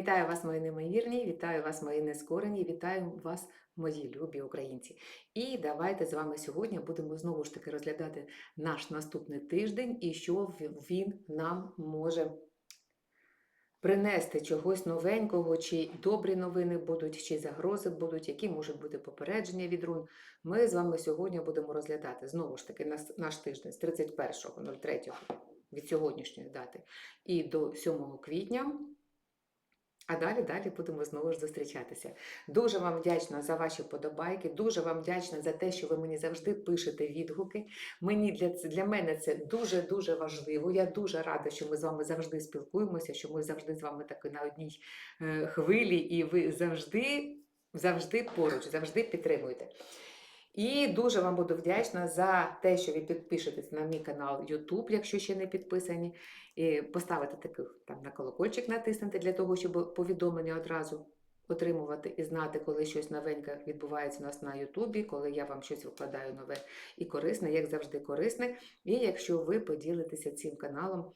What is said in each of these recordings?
Вітаю вас, мої неймовірні, вітаю вас, мої нескорені, вітаю вас, мої любі українці. І давайте з вами сьогодні будемо знову ж таки розглядати наш наступний тиждень і що він нам може принести чогось новенького, чи добрі новини будуть, чи загрози будуть, які можуть бути попередження від рун. Ми з вами сьогодні будемо розглядати знову ж таки наш тиждень з 31.03 від сьогоднішньої дати і до 7 квітня. А далі далі будемо знову ж зустрічатися. Дуже вам вдячна за ваші подобайки, дуже вам вдячна за те, що ви мені завжди пишете відгуки. Мені для, для мене це дуже дуже важливо. Я дуже рада, що ми з вами завжди спілкуємося, що ми завжди з вами таки на одній е, хвилі, і ви завжди, завжди поруч, завжди підтримуєте. І дуже вам буду вдячна за те, що ви підпишетесь на мій канал YouTube, якщо ще не підписані. І поставити такий там на колокольчик натиснути для того, щоб повідомлення одразу отримувати і знати, коли щось новеньке відбувається у нас на Ютубі, коли я вам щось викладаю нове і корисне, як завжди корисне. І якщо ви поділитеся цим каналом,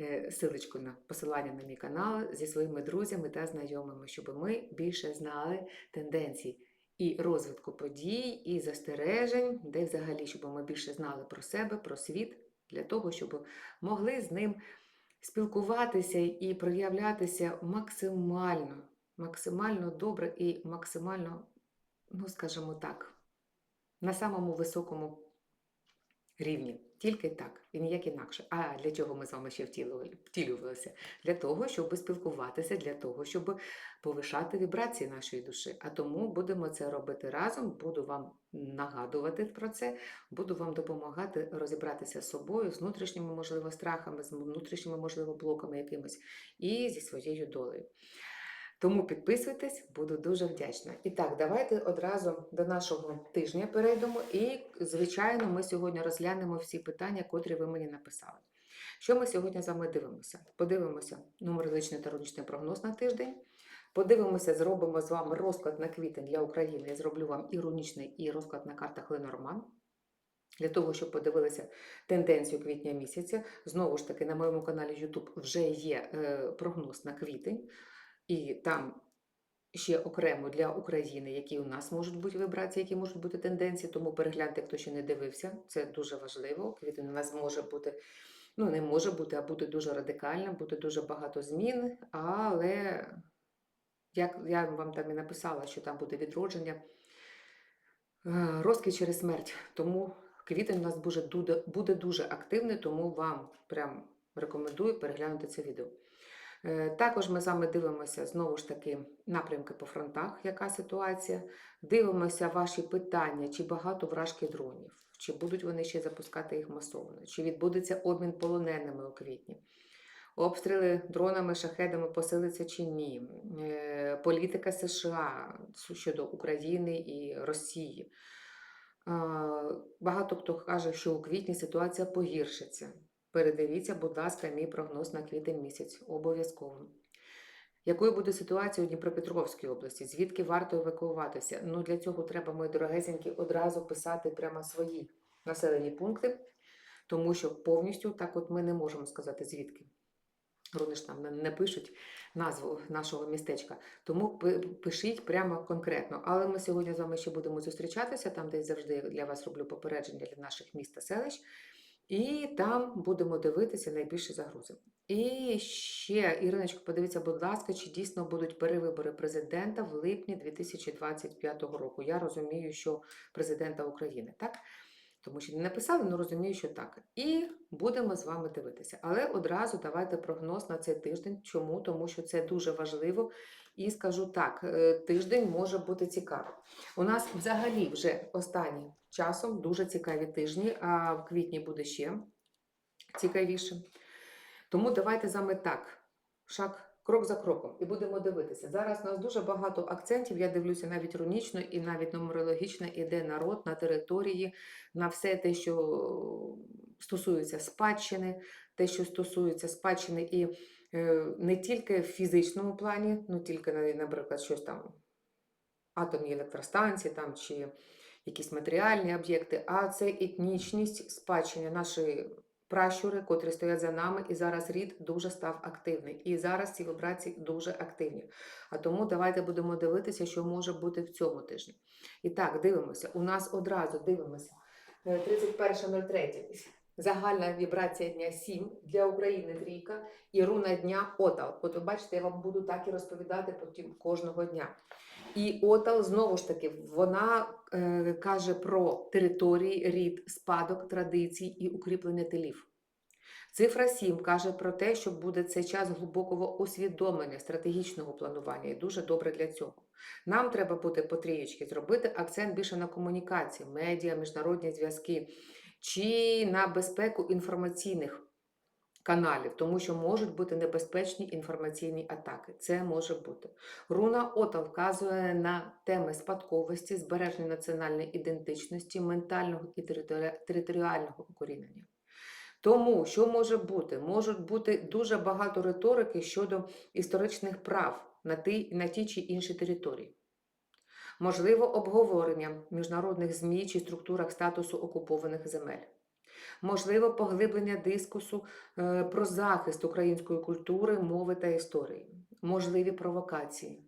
е, силочку на посилання на мій канал зі своїми друзями та знайомими, щоб ми більше знали тенденції і розвитку подій, і застережень, де взагалі, щоб ми більше знали про себе, про світ, для того, щоб могли з ним спілкуватися і проявлятися максимально, максимально добре і максимально, ну скажімо так, на самому високому рівні. Тільки так, і ніяк інакше. А для чого ми з вами ще втілювали- втілювалися? Для того, щоб спілкуватися, для того, щоб повишати вібрації нашої душі. А тому будемо це робити разом. Буду вам нагадувати про це, буду вам допомагати розібратися з собою, з внутрішніми, можливо, страхами, з внутрішніми, можливо, блоками якимось і зі своєю долею. Тому підписуйтесь, буду дуже вдячна. І так, давайте одразу до нашого тижня перейдемо. І, звичайно, ми сьогодні розглянемо всі питання, котрі ви мені написали. Що ми сьогодні з вами дивимося? Подивимося нумерологічний та рунічний прогноз на тиждень. Подивимося, зробимо з вами розклад на квітень для України. Я зроблю вам і рунічний, і розклад на картах Ленорман. Для того, щоб подивилися тенденцію квітня місяця. Знову ж таки, на моєму каналі YouTube вже є е, прогноз на квітень. І там ще окремо для України, які у нас можуть бути вибрації, які можуть бути тенденції. Тому перегляньте, хто ще не дивився. Це дуже важливо. Квітень у нас може бути, ну не може бути, а бути дуже радикальним, буде дуже багато змін. Але як я вам там і написала, що там буде відродження, е, розквіт через смерть. Тому квітень у нас буде, буде дуже активний, тому вам прям рекомендую переглянути це відео. Е, Також ми з вами дивимося знову ж таки напрямки по фронтах, яка ситуація. Дивимося ваші питання, чи багато вражки дронів, чи будуть вони ще запускати їх масово, чи відбудеться обмін полоненими у квітні. Обстріли дронами, шахедами посилиться чи ні. Е, Політика США щодо України і Росії. Багато хто каже, що у квітні ситуація погіршиться. Передивіться, будь ласка, мій прогноз на квітень місяць. Обов'язково. Якою буде ситуація у Дніпропетровській області? Звідки варто евакуюватися? Ну, для цього треба, мої дорогесенькі, одразу писати прямо свої населені пункти, тому що повністю так от ми не можемо сказати, звідки. Вони ж нам не- пишуть назву нашого містечка. Тому пишіть прямо конкретно. Але ми сьогодні з вами ще будемо зустрічатися, там, де завжди для вас роблю попередження для наших міст та селищ. І там будемо дивитися найбільші загрози. І ще, Іриночко, подивіться, будь ласка, чи дійсно будуть перевибори президента в липні 2025 року. Я розумію, що президента України, так? Тому що не написали, але розумію, що так. І будемо з вами дивитися. Але одразу давайте прогноз на цей тиждень. Чому? Тому що це дуже важливо. І скажу так: е, тиждень може бути цікавий. У нас взагалі вже останнім часом дуже цікаві тижні, а в квітні буде ще цікавіше. Тому давайте з вами так, шаг, крок за кроком, і будемо дивитися. Зараз у нас дуже багато акцентів. Я дивлюся навіть рунічно і навіть нумерологічно іде народ на території, на все те, що стосується спадщини, те, що стосується спадщини і е, не тільки в фізичному плані, ну тільки, наприклад, щось там атомні електростанції там, чи якісь матеріальні об'єкти, а це етнічність спадщини, наші пращури, котрі стоять за нами, і зараз рід дуже став активний. І зараз ці вібрації дуже активні. А тому давайте будемо дивитися, що може бути в цьому тижні. І так, дивимося. У нас одразу дивимося. Е, 31.03. Загальна вібрація дня 7 для України трійка і руна дня Отал. От ви бачите, я вам буду так і розповідати потім кожного дня. І Отал знову ж таки вона е, каже про території, рід, спадок, традицій і укріплення тилів. Цифра 7 каже про те, що буде це час глибокого усвідомлення, стратегічного планування, і дуже добре для цього. Нам треба буде по трієчки зробити акцент більше на комунікації, медіа, міжнародні зв'язки чи на безпеку інформаційних каналів, тому що можуть бути небезпечні інформаційні атаки. Це може бути. Руна Ота вказує на теми спадковості, збереження національної ідентичності, ментального і територіального укорінення. Тому що може бути? Можуть бути дуже багато риторики щодо історичних прав на ті, на ті чи інші території. Можливо, обговорення міжнародних ЗМІ чи структурах статусу окупованих земель. Можливо, поглиблення дискусу е, про захист української культури, мови та історії, можливі провокації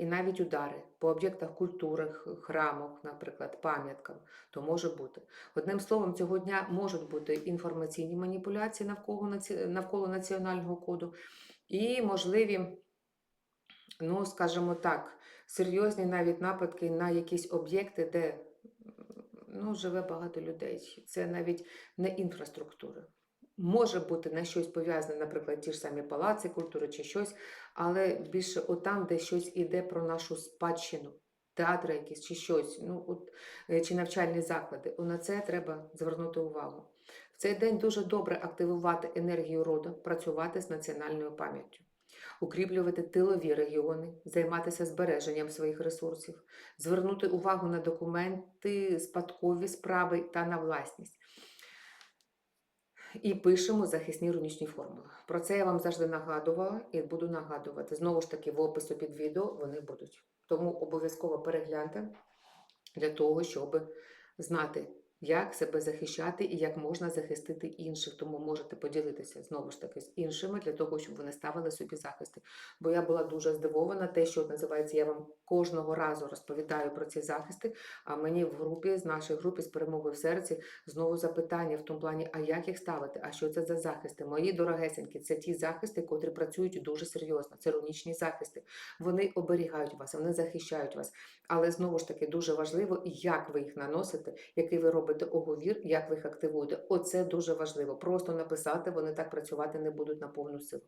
і навіть удари по об'єктах культури, храмах, наприклад, пам'яткам, то може бути. Одним словом, цього дня можуть бути інформаційні маніпуляції навколо, навколо національного коду і можливі, ну, скажімо так, серйозні навіть нападки на якісь об'єкти, де ну, живе багато людей. Це навіть не інфраструктура. Може бути на щось пов'язане, наприклад, ті ж самі палаци культури чи щось, але більше отам, де щось іде про нашу спадщину, театри якісь чи щось, ну, от, е, чи навчальні заклади. На це треба звернути увагу. В цей день дуже добре активувати енергію роду, працювати з національною пам'яттю, укріплювати тилові регіони, займатися збереженням своїх ресурсів, звернути увагу на документи, спадкові справи та на власність. І пишемо захисні рунічні формули. Про це я вам завжди нагадувала і буду нагадувати. Знову ж таки, в опису під відео вони будуть. Тому обов'язково перегляньте для того, щоб знати, як себе захищати і як можна захистити інших. Тому можете поділитися знову ж таки з іншими для того, щоб вони ставили собі захисти. Бо я була дуже здивована, те, що називається, я вам кожного разу розповідаю про ці захисти. А мені в групі з нашої групи з перемоги в серці знову запитання в тому плані, а як їх ставити? А що це за захисти? Мої дорогесенькі, це ті захисти, котрі працюють дуже серйозно. Це рунічні захисти. Вони оберігають вас, вони захищають вас. Але знову ж таки дуже важливо, як ви їх наносите, який ви робите оговір, як ви їх активуєте. Оце дуже важливо. Просто написати, вони так працювати не будуть на повну силу.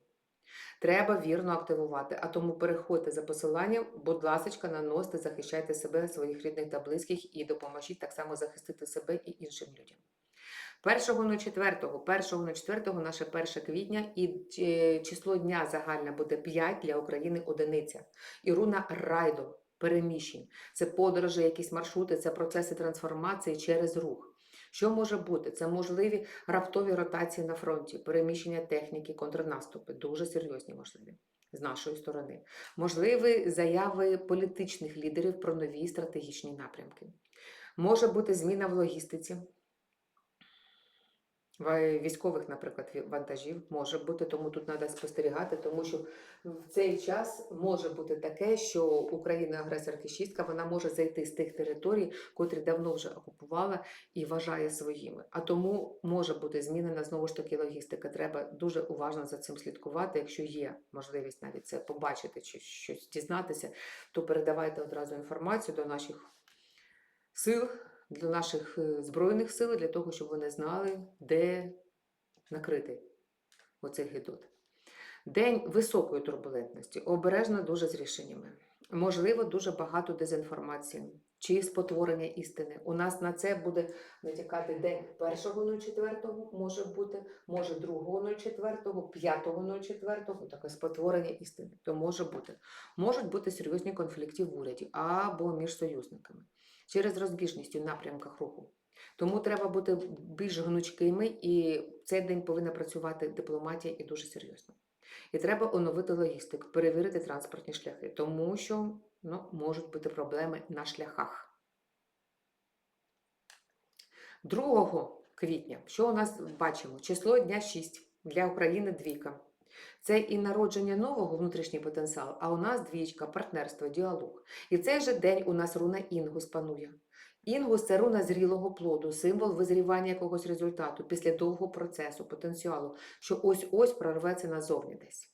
Треба вірно активувати, а тому переходьте за посиланням, будь ласка, наносьте, захищайте себе, своїх рідних та близьких і допоможіть так само захистити себе і іншим людям. 1.04, 1.04 наше 1 квітня і е, число дня загальне буде 5 для України одиниця. І руна райду, переміщень. Це подорожі, якісь маршрути, це процеси трансформації через рух. Що може бути? Це можливі раптові ротації на фронті, переміщення техніки, контрнаступи, дуже серйозні можливі з нашої сторони. Можливі заяви політичних лідерів про нові стратегічні напрямки. Може бути зміна в логістиці. Військових, наприклад, вантажів може бути, тому тут треба спостерігати, тому що в цей час може бути таке, що Україна агресорка шістка, вона може зайти з тих територій, котрі давно вже окупувала і вважає своїми. А тому може бути змінена знову ж таки логістика. Треба дуже уважно за цим слідкувати. Якщо є можливість навіть це побачити чи щось дізнатися, то передавайте одразу інформацію до наших сил, до наших е, збройних сил, для того, щоб вони знали, де накрити оцей гидот. День високої турбулентності, обережно дуже з рішеннями. Можливо, дуже багато дезінформації чи спотворення істини. У нас на це буде натякати день 1.04, може бути, може 2.04, 5.04, таке спотворення істини. То може бути. Можуть бути серйозні конфлікти в уряді або між союзниками через розбіжність у напрямках руху. Тому треба бути більш гнучкими, і в цей день повинна працювати дипломатія і дуже серйозно. І треба оновити логістику, перевірити транспортні шляхи, тому що ну, можуть бути проблеми на шляхах. 2 квітня. Що у нас бачимо? Число дня 6 для України двійка. Це і народження нового внутрішній потенціал, а у нас двічка, партнерство, діалог. І цей же день у нас руна Інгус панує. Інгус це руна зрілого плоду, символ визрівання якогось результату після довгого процесу, потенціалу, що ось-ось прорветься назовні десь.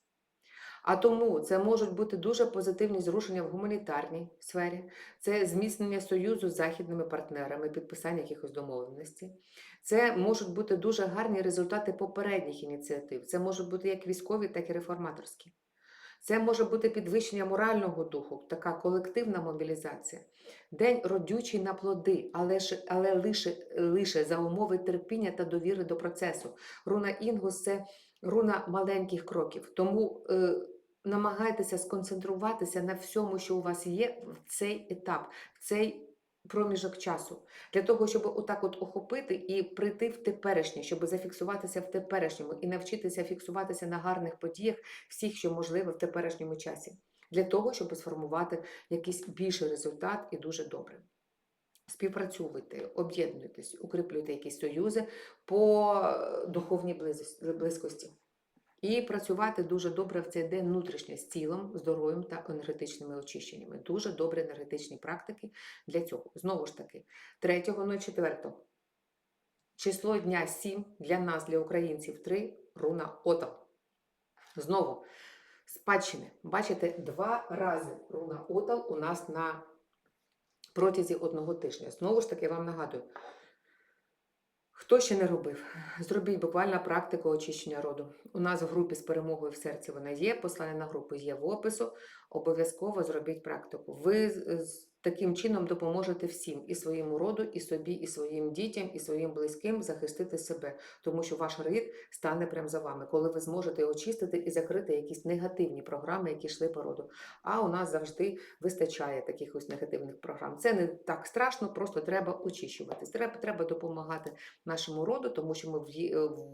А тому це можуть бути дуже позитивні зрушення в гуманітарній сфері, це зміцнення союзу з західними партнерами, підписання якихось домовленостей. Це можуть бути дуже гарні результати попередніх ініціатив. Це можуть бути як військові, так і реформаторські. Це може бути підвищення морального духу, така колективна мобілізація. День родючий на плоди, але, ж, але лише, лише за умови терпіння та довіри до процесу. Руна Інгус це руна маленьких кроків. Тому е, намагайтеся сконцентруватися на всьому, що у вас є в цей етап, в цей проміжок часу, для того, щоб отак от охопити і прийти в теперішнє, щоб зафіксуватися в теперішньому і навчитися фіксуватися на гарних подіях всіх, що можливо в теперішньому часі, для того, щоб сформувати якийсь більший результат і дуже добре. Співпрацюйте, об'єднуйтесь, укріплюйте якісь союзи по е, духовній близькості. І працювати дуже добре в цей день внутрішньо з тілом, здоров'ям та енергетичними очищеннями. Дуже добрі енергетичні практики для цього. Знову ж таки, 3.04. Число дня 7 для нас, для українців 3, руна Отал. Знову спадщини. Бачите, два рази руна Отал у нас на протязі одного тижня. Знову ж таки, я вам нагадую, хто ще не робив, зробіть буквально практику очищення роду. У нас в групі з перемогою в серці вона є, послання на групу є в опису. Обов'язково зробіть практику. Ви таким чином допоможете всім і своєму роду, і собі, і своїм дітям, і своїм близьким захистити себе, тому що ваш рід стане прямо за вами, коли ви зможете очистити і закрити якісь негативні програми, які йшли по роду. А у нас завжди вистачає таких ось негативних програм. Це не так страшно, просто треба очищуватись. Треба, треба допомагати нашому роду, тому що ми в,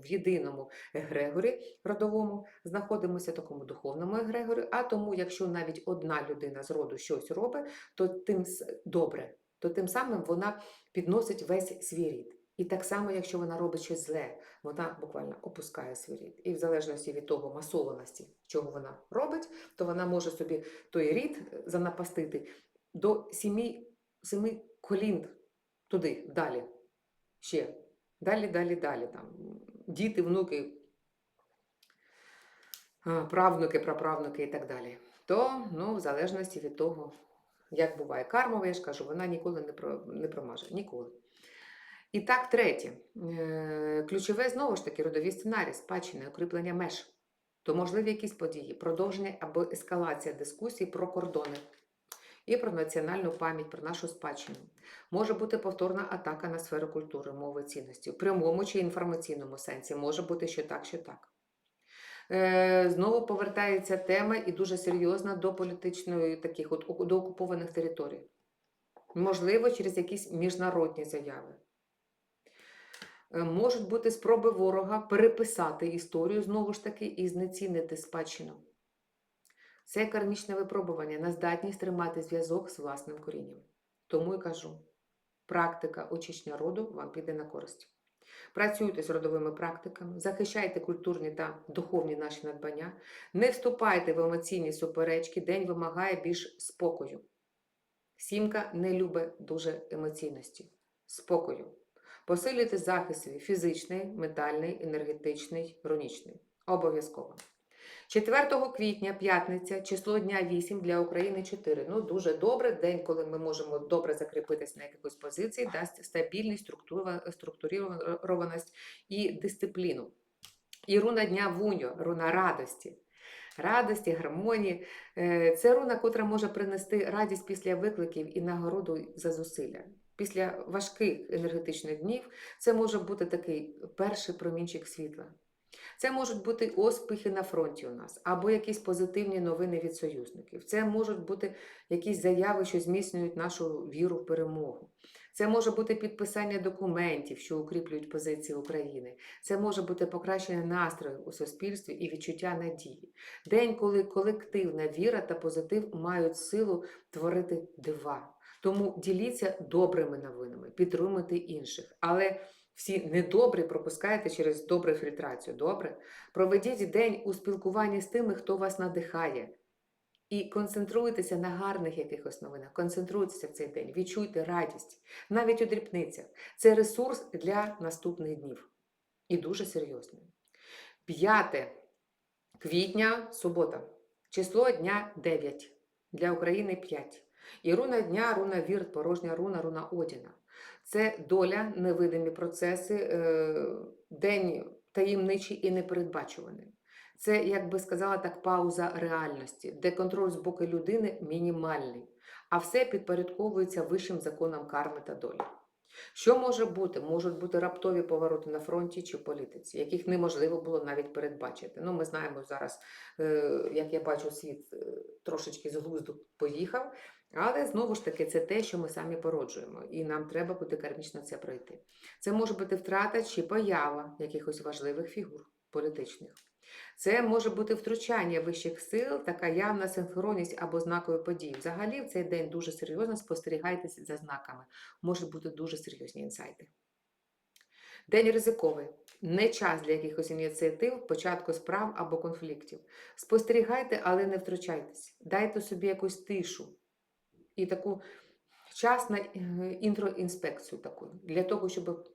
в єдиному егрегорі родовому знаходимося, такому духовному егрегорі. А тому, якщо навіть одна людина з роду щось робить, то тим с- добре, то тим самим вона підносить весь свій рід. І так само, якщо вона робить щось зле, вона буквально опускає свій рід. І в залежності від того масованості, чого вона робить, то вона може собі той рід е, занапастити до сімі, семи колін туди, далі. Ще. Далі, далі, далі. Там. Діти, внуки, правнуки, праправнуки і так далі. То, ну, в залежності від того, як буває кармова, я ж кажу, вона ніколи не, про, не промаже. Ніколи. І так, третє. Е, Ключове знову ж таки родові сценарії, спадщини, укріплення меж. То можливі якісь події, продовження або ескалація дискусій про кордони і про національну пам'ять, про нашу спадщину. Може бути повторна атака на сферу культури, мови, цінності. В прямому чи інформаційному сенсі може бути що так, що так. Е, Знову повертається тема і дуже серйозна до політичної таких от до окупованих територій. Можливо, через якісь міжнародні заяви. Е, Можуть бути спроби ворога переписати історію знову ж таки і знецінити спадщину. Це кармічне випробування на здатність тримати зв'язок з власним корінням. Тому і кажу: практика очищення роду вам піде на користь. Працюйте з родовими практиками, захищайте культурні та духовні наші надбання, не вступайте в емоційні суперечки, день вимагає більш спокою. Сімка не любить дуже емоційності, спокою. Посилюйте захист свій фізичний, ментальний, енергетичний, рунічний. Обов'язково. 4 квітня, п'ятниця, число дня 8 для України 4. Ну, дуже добре. День, коли ми можемо добре закріпитись на якихось позиції, дасть стабільність, структурованість і дисципліну. І руна дня вуньо, руна радості. Радості, гармонії. Е, Це руна, котра може принести радість після викликів і нагороду за зусилля. Після важких енергетичних днів це може бути такий перший промінчик світла. Це можуть бути успіхи на фронті у нас, або якісь позитивні новини від союзників. Це можуть бути якісь заяви, що зміцнюють нашу віру в перемогу. Це може бути підписання документів, що укріплюють позиції України. Це може бути покращення настрою у суспільстві і відчуття надії. День, коли колективна віра та позитив мають силу творити дива. Тому діліться добрими новинами, підтримуйте інших. Але всі недобрі пропускаєте через добру фільтрацію. Добре? Проведіть день у спілкуванні з тими, хто вас надихає. І концентруйтеся на гарних якихось новинах, концентруйтеся в цей день, відчуйте радість, навіть у дрібницях. Це ресурс для наступних днів. І дуже серйозний. 5 квітня, субота. Число дня 9. Для України 5. І руна дня, руна вірт, порожня руна, руна Одіна. Це доля, невидимі процеси, е, день таємничий і непередбачуваний. Це, як би сказала так, пауза реальності, де контроль з боку людини мінімальний, а все підпорядковується вищим законам карми та долі. Що може бути? Можуть бути раптові повороти на фронті чи політиці, яких неможливо було навіть передбачити. Ну, ми знаємо зараз, е, як я бачу, світ е, трошечки з глузду поїхав, але знову ж таки це те, що ми самі породжуємо, і нам треба буде кармічно це пройти. Це може бути втрата чи поява якихось важливих фігур політичних. Це може бути втручання вищих сил, така явна синхронність або знакові події. Взагалі, в цей день дуже серйозно спостерігайтеся за знаками. Можуть бути дуже серйозні інсайти. День ризиковий. Не час для якихось ініціатив, початку справ або конфліктів. Спостерігайте, але не втручайтесь. Дайте собі якусь тишу і таку час на е, інтроінспекцію таку, для того, щоб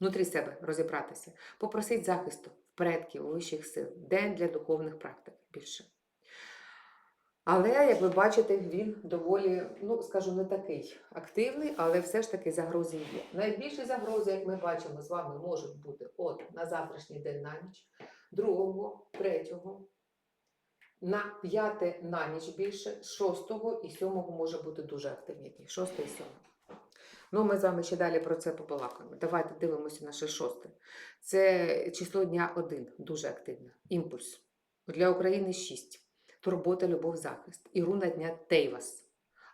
внутрі себе розібратися. Попросіть захисту предків, вищих сил, день для духовних практик більше. Але, як ви бачите, він доволі, ну скажу, не такий активний, але все ж таки загрози є. Найбільші загрози, як ми бачимо, з вами можуть бути от на завтрашній день на ніч, другого, третього, на п'яте на ніч більше, шостого і сьомого може бути дуже активні дні. Шосте і сьоме. Ну, ми з вами ще далі про це побалакаємо. Давайте дивимося наше шосте. Це число дня 1, дуже активне. Імпульс. Для України 6. Турбота, любов, захист. І руна дня Тейвас.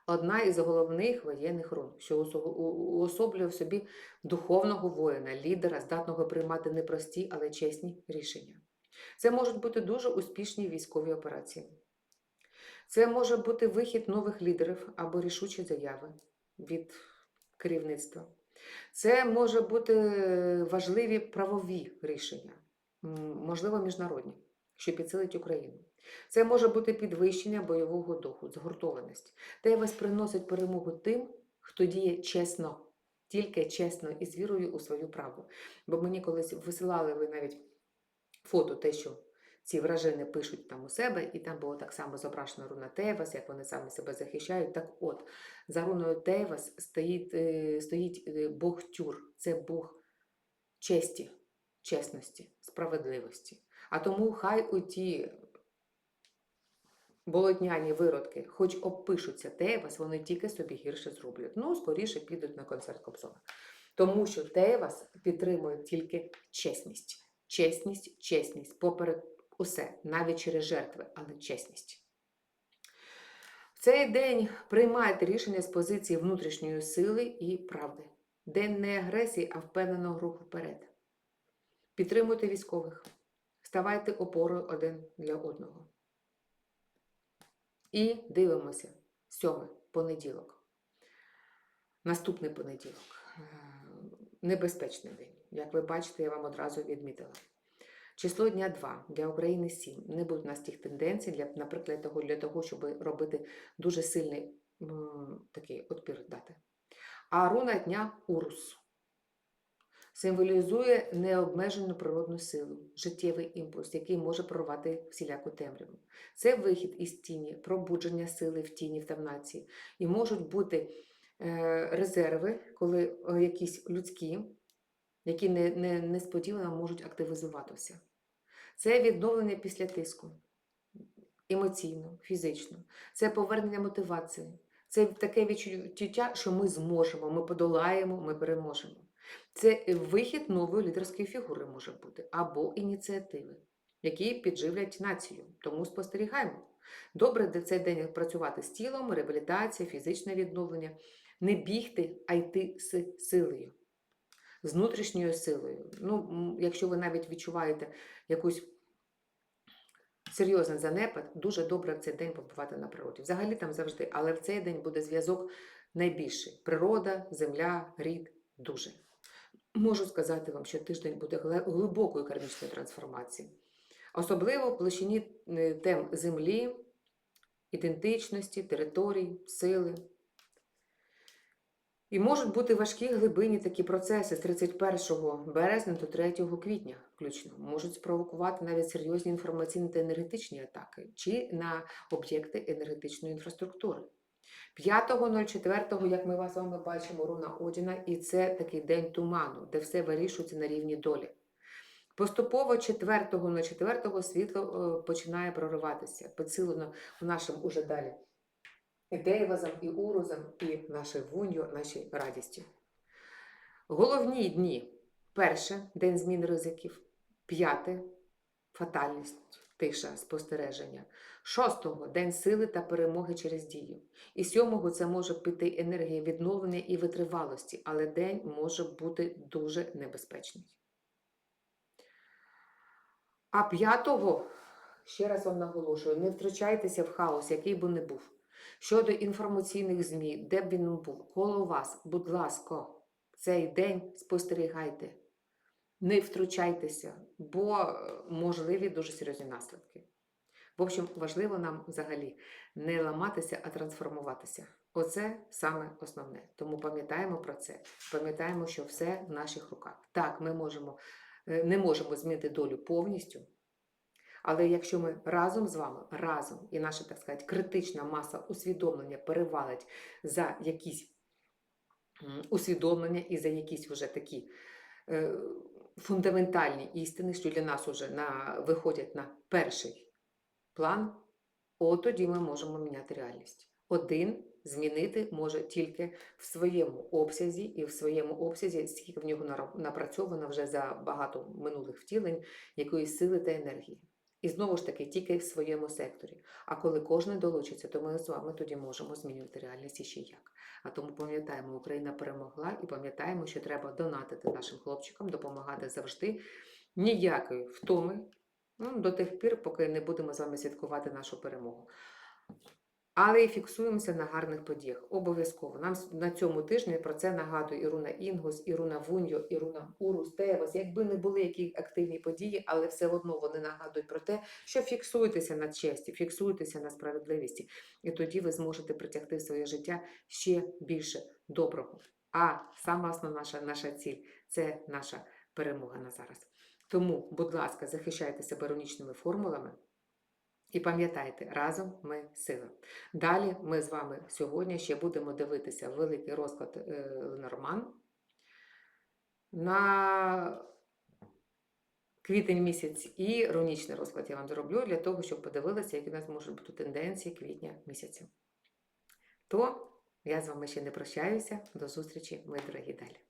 Одна із головних воєнних рун, що уособлює в собі духовного воїна, лідера, здатного приймати непрості, але чесні рішення. Це можуть бути дуже успішні військові операції. Це може бути вихід нових лідерів або рішучі заяви від керівництва. Це може бути важливі правові рішення, можливо, міжнародні, що підсилить Україну. Це може бути підвищення бойового духу, згуртованість. Те вас приносить перемогу тим, хто діє чесно, тільки чесно і з вірою у свою правду. Бо мені колись висилали ви навіть фото, те, що ці вражини пишуть там у себе, і там було так само зображено руна Тевас, як вони самі себе захищають. Так от, за руною Тевас стоїть, е, стоїть е, Бог Тюр, це Бог честі, чесності, справедливості. А тому хай оті болотняні виродки, хоч обпишуться Тевас, вони тільки собі гірше зроблять. Ну, скоріше підуть на концерт Кобзона. Тому що Тевас підтримує тільки чесність. Чесність, чесність, поперед усе, навіть через жертви, але чесність. В цей день приймайте рішення з позиції внутрішньої сили і правди. День не агресії, а впевненого руху вперед. Підтримуйте військових, ставайте опорою один для одного. І дивимося сьоме понеділок. Наступний понеділок. Е, Небезпечний день. Як ви бачите, я вам одразу відмітила. Число дня 2 для України 7. Не буде у нас тих тенденцій, для, наприклад, того, для того, щоб робити дуже сильний м, такий отпір дати. А руна дня Урус символізує необмежену природну силу, життєвий імпульс, який може прорвати всіляку темряву. Це вихід із тіні, пробудження сили в тіні в тавнації. І можуть бути е, резерви, коли е, якісь людські, які не, не, несподівано можуть активізуватися. Це відновлення після тиску емоційно, фізично. Це повернення мотивації. Це таке відчуття, що ми зможемо, ми подолаємо, ми переможемо. Це вихід нової лідерської фігури може бути або ініціативи, які підживлять націю. Тому спостерігаємо. Добре де цей день працювати з тілом, реабілітація, фізичне відновлення, не бігти, а йти з силою, з внутрішньою силою. Ну, якщо ви навіть відчуваєте якусь серйозний занепад, дуже добре в цей день побувати на природі. Взагалі там завжди, але в цей день буде зв'язок найбільший: природа, земля, рід дуже. можу сказати вам, що тиждень буде глибокої кармічної трансформації. Особливо в площині е, тем землі, ідентичності, територій, сили. І можуть бути важкі глибинні такі процеси з 31 березня до 3 квітня включно. Можуть спровокувати навіть серйозні інформаційні та енергетичні атаки чи на об'єкти енергетичної інфраструктури. 5.04, як ми вас з вами бачимо, руна Одіна, і це такий день туману, де все вирішується на рівні долі. Поступово 4.04 світло е, починає прориватися, підсилено в нашому уже далі і і Урузом, і наше вуньо, нашій радісті. Головні дні. Перше день змін ризиків. П'яте фатальність, тиша, спостереження. Шостого день сили та перемоги через дію. І сьомого це може піти енергія відновлення і витривалості, але день може бути дуже небезпечний. А п'ятого, ще раз вам наголошую, не втручайтеся в хаос, який би не був. Щодо інформаційних ЗМІ, де б він був, коло вас, будь ласка, цей день спостерігайте. Не втручайтеся, бо е, можливі дуже серйозні наслідки. В общем, важливо нам взагалі не ламатися, а трансформуватися. Оце саме основне. Тому пам'ятаємо про це. Пам'ятаємо, що все в наших руках. Так, ми можемо, е, не можемо змінити долю повністю. Але якщо ми разом з вами, разом, і наша, так сказати, критична маса усвідомлення перевалить за якісь усвідомлення і за якісь вже такі е, фундаментальні істини, що для нас вже на, виходять на перший план, от тоді ми можемо міняти реальність. Один змінити може тільки в своєму обсязі, і в своєму обсязі, скільки в нього напрацьовано вже за багато минулих втілень, якоїсь сили та енергії. І знову ж таки, тільки в своєму секторі. А коли кожен долучиться, то ми з вами тоді можемо змінювати реальність іще як. А тому пам'ятаємо, Україна перемогла і пам'ятаємо, що треба донатити нашим хлопчикам, допомагати завжди. Ніякої втоми ну, до тих пір, поки не будемо з вами святкувати нашу перемогу. Але і фіксуємося на гарних подіях. Обов'язково. Нам на цьому тижні про це нагадує Іруна Інгус, Іруна Вуньо, Іруна Урус, Тевас. Якби не були які активні події, але все одно вони нагадують про те, що фіксуйтеся на честі, фіксуйтеся на справедливості, і тоді ви зможете притягти в своє життя ще більше доброго. А сама основна наша, наша ціль це наша перемога на зараз. Тому, будь ласка, захищайте себе рунічними формулами. І пам'ятайте, разом ми сила. Далі ми з вами сьогодні ще будемо дивитися великий розклад Ленорман на квітень місяць і рунічний розклад я вам зроблю для того, щоб подивилися, які у нас можуть бути тенденції квітня місяця. То я з вами ще не прощаюся. До зустрічі, мої дорогі далі.